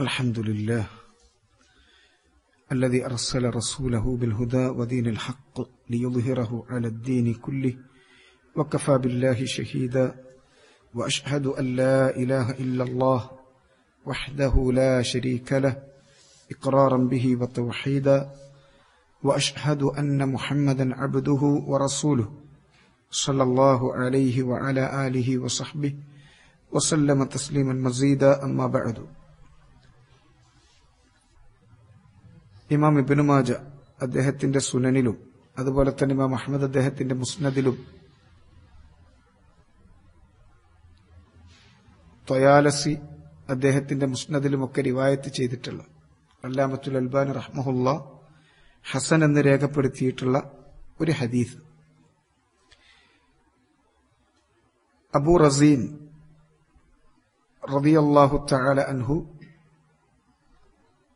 الحمد لله الذي أرسل رسوله بالهدى ودين الحق ليظهره على الدين كله وكفى بالله شهيدا وأشهد أن لا إله إلا الله وحده لا شريك له إقرارا به وتوحيدا وأشهد أن محمدا عبده ورسوله صلى الله عليه وعلى آله وصحبه وسلم تسليما مزيدا أما بعد. ഇമാം ഇബിനു മാജ അദ്ദേഹത്തിന്റെ സുനനിലും അതുപോലെ തന്നെ ഇമാം അഹമ്മദ് അദ്ദേഹത്തിന്റെ മുസ്നദിലും തൊയാലസി അദ്ദേഹത്തിന്റെ മുസ്നദിലുമൊക്കെ റിവായത്ത് ചെയ്തിട്ടുള്ള അല്ലാമത്തുൽ അൽബാൻ റഹ്മുല്ല ഹസൻ എന്ന് രേഖപ്പെടുത്തിയിട്ടുള്ള ഒരു ഹദീസ്. അബു റസീൻ റബിയല്ലാഹു തആല അൻഹു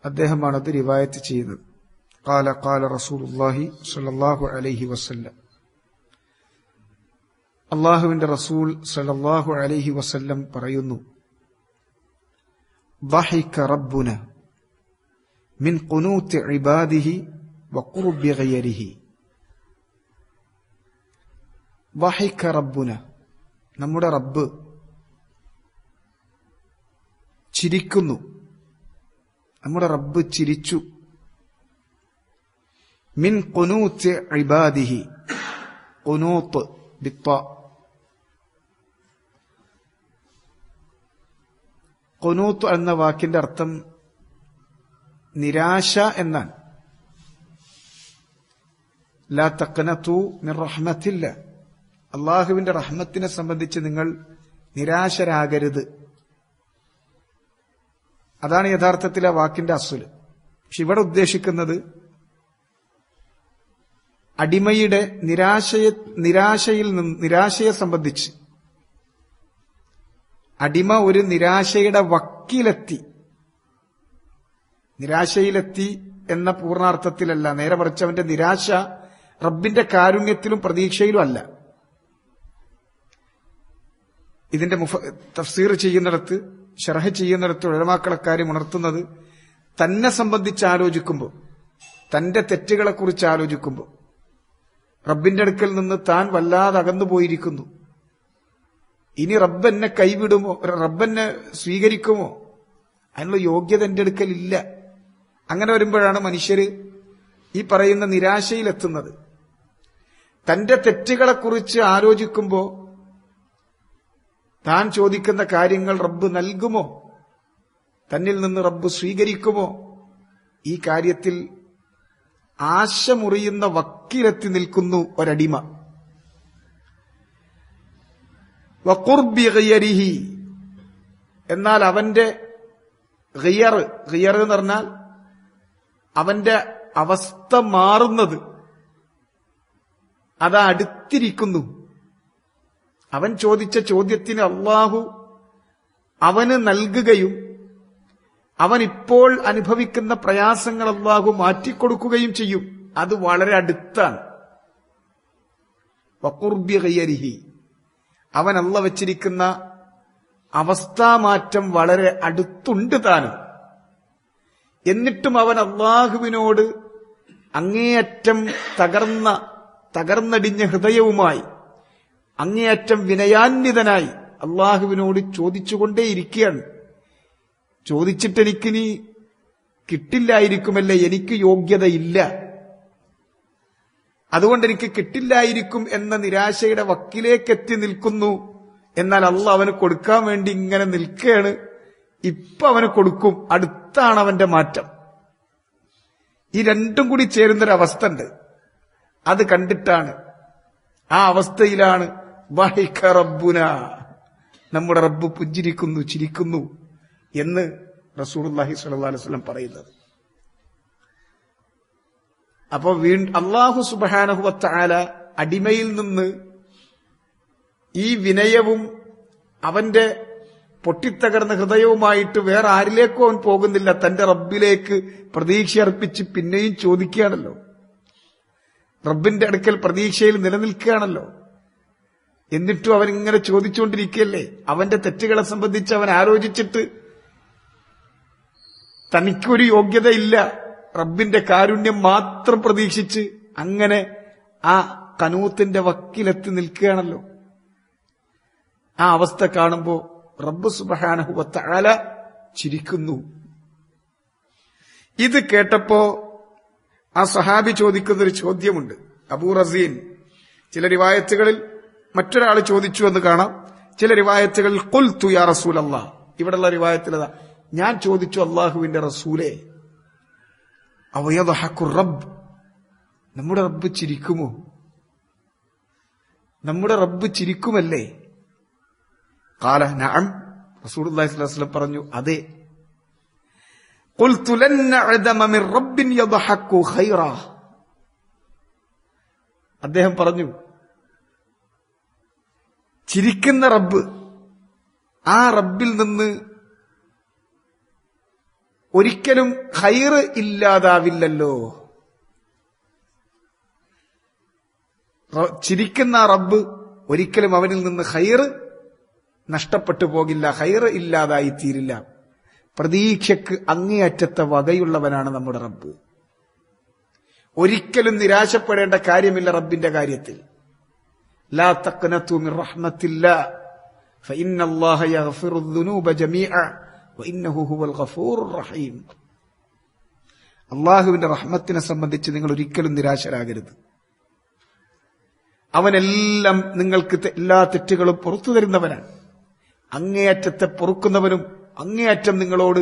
അദ്ദേഹമാണ് അത് റിവായത്ത് ചെയ്യുന്നത് قال قال رسول الله صلى الله عليه وسلم അള്ളാഹുവിന്റെ റസൂൽ സല്ലല്ലാഹു അലൈഹി വസല്ലം പറയുന്നു ضحك ربنا من قنوت عباده وقرب غيره ضحك ربنا നമ്മുടെ റബ്ബ് ചിരിക്കുന്നു നമ്മുടെ റബ്ബ് ചിരിച്ചു. മിൻ കൊനൂത്ത് ഇബാദിഹി. കൊനൂത്ത് ബിത്ത കൊനൂത്ത് എന്ന വാക്കിന്റെ അർത്ഥം നിരാശ എന്നാണ്. ലാ തക്കനത്തു മിൻ റഹ്മത്തില്ല. അള്ളാഹുവിന്റെ റഹ്മത്തിനെ സംബന്ധിച്ച് നിങ്ങൾ നിരാശരാകരുത്. അതാണ് യഥാർത്ഥത്തിൽ ആ വാക്കിന്റെ അസുൽ പക്ഷെ ഇവിടെ ഉദ്ദേശിക്കുന്നത് അടിമയുടെ നിരാശയെ നിരാശയിൽ നിന്ന് നിരാശയെ സംബന്ധിച്ച് അടിമ ഒരു നിരാശയുടെ വക്കിലെത്തി. നിരാശയിലെത്തി എന്ന പൂർണാർത്ഥത്തിലല്ല. നേരെ മറിച്ച് അവന്റെ നിരാശ റബ്ബിന്റെ കാരുണ്യത്തിലും പ്രതീക്ഷയിലും അല്ല. ഇതിന്റെ മുഫ തഫ്സീർ ചെയ്യുന്നിടത്ത് ഷറഹ് ചെയ്യുന്നിടത്ത് ഉഴമാക്കളക്കാര്യം ഉണർത്തുന്നത് തന്നെ സംബന്ധിച്ച് ആലോചിക്കുമ്പോൾ തന്റെ തെറ്റുകളെക്കുറിച്ച് ആലോചിക്കുമ്പോൾ റബ്ബിന്റെ അടുക്കൽ നിന്ന് താൻ വല്ലാതെ അകന്നു പോയിരിക്കുന്നു. ഇനി റബ്ബ് എന്നെ കൈവിടുമോ? റബ്ബെന്നെ സ്വീകരിക്കുമോ? അതിനുള്ള യോഗ്യത എന്റെ അടുക്കൽ ഇല്ല. അങ്ങനെ വരുമ്പോഴാണ് മനുഷ്യര് ഈ പറയുന്ന നിരാശയിലെത്തുന്നത്. തന്റെ തെറ്റുകളെക്കുറിച്ച് ആലോചിക്കുമ്പോൾ താൻ ചോദിക്കുന്ന കാര്യങ്ങൾ റബ്ബ് നൽകുമോ? തന്നിൽ നിന്ന് റബ്ബ് സ്വീകരിക്കുമോ? ഈ കാര്യത്തിൽ ആശ മുറിയുന്ന വക്കിലെത്തി നിൽക്കുന്നു ഒരടിമ. വക്കുർബിഹി എന്നാൽ അവന്റെ ഗിയർ ഗിയർ എന്ന് പറഞ്ഞാൽ അവന്റെ അവസ്ഥ മാറുന്നത്. അതാ അടുത്തിരിക്കുന്നു. അവൻ ചോദിച്ച ചോദ്യത്തിന് അള്ളാഹു അവന് നൽകുകയും അവൻ ഇപ്പോൾ അനുഭവിക്കുന്ന പ്രയാസങ്ങൾ അള്ളാഹു മാറ്റിക്കൊടുക്കുകയും ചെയ്യും. അത് വളരെ അടുത്താണ്. വക്കുർബിഹി അവൻ അള്ള വച്ചിരിക്കുന്ന അവസ്ഥാമാറ്റം വളരെ അടുത്തുണ്ട് താനും. എന്നിട്ടും അവൻ അള്ളാഹുവിനോട് അങ്ങേയറ്റം തകർന്ന തകർന്നടിഞ്ഞ ഹൃദയവുമായി അങ്ങേയറ്റം വിനയാന്വിതനായി അള്ളാഹുവിനോട് ചോദിച്ചുകൊണ്ടേയിരിക്കുകയാണ്. ചോദിച്ചിട്ടെനിക്കിനി കിട്ടില്ലായിരിക്കുമല്ലേ? എനിക്ക് യോഗ്യതയില്ല. അതുകൊണ്ട് എനിക്ക് കിട്ടില്ലായിരിക്കും എന്ന നിരാശയുടെ വക്കിലേക്ക് എത്തി നിൽക്കുന്നു. എന്നാൽ അള്ള അവന് കൊടുക്കാൻ വേണ്ടി ഇങ്ങനെ നിൽക്കുകയാണ്. ഇപ്പൊ അവന് കൊടുക്കും. അടുത്താണ് അവന്റെ മാറ്റം. ഈ രണ്ടും കൂടി ചേരുന്നൊരവസ്ഥ ഉണ്ട്. അത് കണ്ടിട്ടാണ്. ആ അവസ്ഥയിലാണ് വഹിക്ക റബ്ബുന. നമ്മുടെ റബ്ബ് പുഞ്ചിരിക്കുന്നു ചിരിക്കുന്നു എന്ന് റസൂർല്ലാഹി സ്വല്ലല്ലാഹു അലൈഹി വസല്ലം പറയുന്നത്. അപ്പൊ വീണ്ടും അള്ളാഹു സുബാനഹുവത്താല അടിമയിൽ നിന്ന് ഈ വിനയവും അവന്റെ പൊട്ടിത്തകർന്ന ഹൃദയവുമായിട്ട് വേറെ ആരിലേക്കും അവൻ പോകുന്നില്ല. തന്റെ റബ്ബിലേക്ക് പ്രതീക്ഷ അർപ്പിച്ച് പിന്നെയും ചോദിക്കുകയാണല്ലോ. റബ്ബിന്റെ അടുക്കൽ പ്രതീക്ഷയിൽ നിലനിൽക്കുകയാണല്ലോ. എന്നിട്ടും അവൻ ഇങ്ങനെ ചോദിച്ചുകൊണ്ടിരിക്കുകയല്ലേ? അവന്റെ തെറ്റുകളെ സംബന്ധിച്ച് അവൻ ആലോചിച്ചിട്ട് തനിക്കൊരു യോഗ്യതയില്ല. റബ്ബിന്റെ കാരുണ്യം മാത്രം പ്രതീക്ഷിച്ച് അങ്ങനെ ആ കനൂത്തിന്റെ വക്കിലെത്തി നിൽക്കുകയാണല്ലോ. ആ അവസ്ഥ കാണുമ്പോ റബ്ബ് സുബഹാനഹുവത്തഴല ചിരിക്കുന്നു. ഇത് കേട്ടപ്പോ ആ സഹാബി ചോദിക്കുന്ന ഒരു ചോദ്യമുണ്ട്. അബൂ റസീൻ ചില റിവായത്തുകളിൽ മറ്റൊരാൾ ചോദിച്ചു എന്ന് കാണാം ചില റിവായത്തുകളിൽ കുൽ തുയാ റസൂൽ അള്ളാഹ് ഇവിടെയുള്ള റിവായത്തിലതാ ഞാൻ ചോദിച്ചു അള്ളാഹുവിന്റെ റസൂലെ അവയദഹക്കു റബ്ബ് നമ്മുടെ റബ്ബ് ചിരിക്കുമോ നമ്മുടെ റബ്ബ് ചിരിക്കുമല്ലേ കാല നഅം റസൂൽ വസല്ലം പറഞ്ഞു അതെ قلت لن نعدم من رب يضحك خيرا അദ്ദേഹം പറഞ്ഞു ചിരിക്കുന്ന റബ്ബ്. ആ റബ്ബിൽ നിന്ന് ഒരിക്കലും ഹൈറ് ഇല്ലാതാവില്ലല്ലോ. ചിരിക്കുന്ന റബ്ബ് ഒരിക്കലും അവനിൽ നിന്ന് ഹൈറ് നഷ്ടപ്പെട്ടു പോകില്ല ഹൈറ് ഇല്ലാതായി തീരില്ല. പ്രതീക്ഷയ്ക്ക് അങ്ങേയറ്റത്തെ വകയുള്ളവനാണ് നമ്മുടെ റബ്ബ്. ഒരിക്കലും നിരാശപ്പെടേണ്ട കാര്യമില്ല റബ്ബിന്റെ കാര്യത്തിൽ. ലാ തഖ്നതു മിൻ റഹ്മത്തില്ലാ فإن الله يغفر الذنوب جميعا وإنه هو الغفور الرحيم അള്ളാഹുവിന്റെ റഹ്മത്തിനെ സംബന്ധിച്ച് നിങ്ങൾ ഒരിക്കലും നിരാശരാകരുത് അവനെല്ലാം നിങ്ങൾക്ക് തെ- എല്ലാ തെറ്റുകളും പുറത്തു തരുന്നവനാണ് അങ്ങേയറ്റത്തെ പൊറുക്കുന്നവനും അങ്ങേയറ്റം നിങ്ങളോട്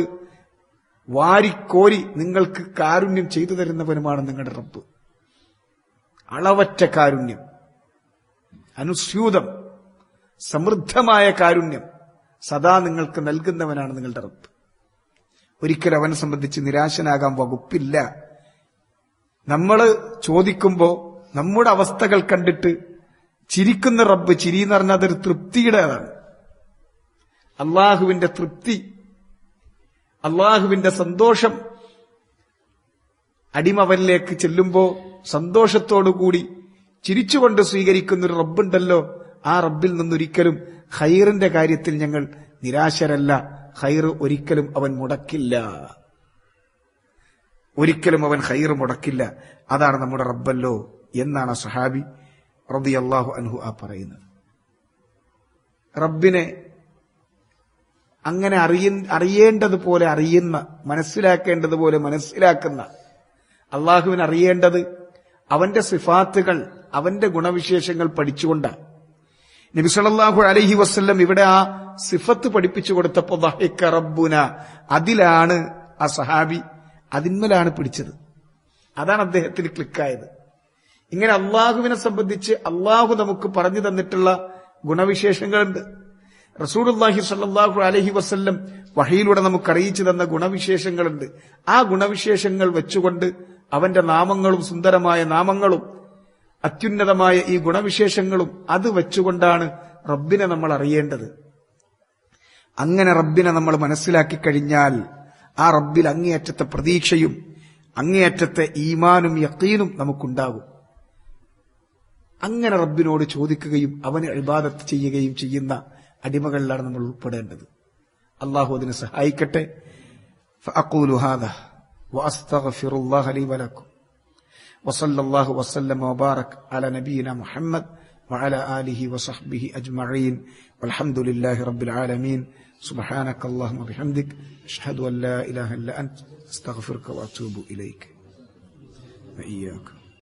വാരിക്കോരി നിങ്ങൾക്ക് കാരുണ്യം ചെയ്തു തരുന്നവനുമാണ് നിങ്ങളുടെ റബ്ബ് അളവറ്റ കാരുണ്യം അനുസ്യൂതം സമൃദ്ധമായ കാരുണ്യം സദാ നിങ്ങൾക്ക് നൽകുന്നവനാണ് നിങ്ങളുടെ റബ്ബ്. ഒരിക്കലും അവനെ സംബന്ധിച്ച് നിരാശനാകാൻ വകുപ്പില്ല. നമ്മൾ ചോദിക്കുമ്പോൾ നമ്മുടെ അവസ്ഥകൾ കണ്ടിട്ട് ചിരിക്കുന്ന റബ്ബ് ചിരി എന്ന് പറഞ്ഞാൽ അതൊരു തൃപ്തിയുടേതാണ്. അള്ളാഹുവിന്റെ തൃപ്തി അള്ളാഹുവിന്റെ സന്തോഷം അടിമവനിലേക്ക് ചെല്ലുമ്പോ സന്തോഷത്തോടുകൂടി ചിരിച്ചുകൊണ്ട് സ്വീകരിക്കുന്ന ഒരു റബ്ബുണ്ടല്ലോ ആ റബ്ബിൽ നിന്നൊരിക്കലും ഹൈറിന്റെ കാര്യത്തിൽ ഞങ്ങൾ നിരാശരല്ല. ഹൈർ ഒരിക്കലും അവൻ മുടക്കില്ല. ഒരിക്കലും അവൻ ഹൈർ മുടക്കില്ല. അതാണ് നമ്മുടെ റബ്ബല്ലോ എന്നാണ് സഹാബി റളിയല്ലാഹു അൻഹു ആ പറയുന്നത്. റബ്ബിനെ അങ്ങനെ അറിയ അറിയേണ്ടതുപോലെ അറിയുന്ന മനസ്സിലാക്കേണ്ടതുപോലെ മനസ്സിലാക്കുന്ന അള്ളാഹുവിന് അറിയേണ്ടത് അവന്റെ സിഫാത്തുകൾ അവന്റെ ഗുണവിശേഷങ്ങൾ പഠിച്ചുകൊണ്ട് നബി അലഹി വസ്ല്ലം ഇവിടെ ആ സിഫത്ത് പഠിപ്പിച്ചു കൊടുത്തപ്പോ റബ്ബുന അതിലാണ് ആ സഹാബി അതിന്മേലാണ് പിടിച്ചത്. അതാണ് അദ്ദേഹത്തിന് ക്ലിക്കായത്. ഇങ്ങനെ അള്ളാഹുവിനെ സംബന്ധിച്ച് അള്ളാഹു നമുക്ക് പറഞ്ഞു തന്നിട്ടുള്ള ഗുണവിശേഷങ്ങളുണ്ട്. റസൂലുള്ളാഹി സല്ലാഹു അലഹി വസ്ല്ലം വഹയിലൂടെ നമുക്ക് അറിയിച്ചു തന്ന ഗുണവിശേഷങ്ങളുണ്ട്. ആ ഗുണവിശേഷങ്ങൾ വെച്ചുകൊണ്ട് അവന്റെ നാമങ്ങളും സുന്ദരമായ നാമങ്ങളും അത്യുന്നതമായ ഈ ഗുണവിശേഷങ്ങളും അത് വെച്ചുകൊണ്ടാണ് റബ്ബിനെ നമ്മൾ അറിയേണ്ടത്. അങ്ങനെ റബ്ബിനെ നമ്മൾ മനസ്സിലാക്കി കഴിഞ്ഞാൽ ആ റബ്ബിൽ അങ്ങേയറ്റത്തെ പ്രതീക്ഷയും അങ്ങേയറ്റത്തെ ഈമാനും യക്കീനും നമുക്കുണ്ടാകും. അങ്ങനെ റബ്ബിനോട് ചോദിക്കുകയും അവന് അഴിബാദത്ത് ചെയ്യുകയും ചെയ്യുന്ന അടിമകളിലാണ് നമ്മൾ ഉൾപ്പെടേണ്ടത്. അള്ളാഹു അതിനെ സഹായിക്കട്ടെ. അക്കൂലുഹാദ وأستغفر الله لي ولكم. وصلى الله وسلم وبارك على نبينا محمد وعلى آله وصحبه أجمعين. والحمد لله رب العالمين. سبحانك اللهم وبحمدك. أشهد أن لا إله إلا أنت. أستغفرك وأتوب إليك. وإياكم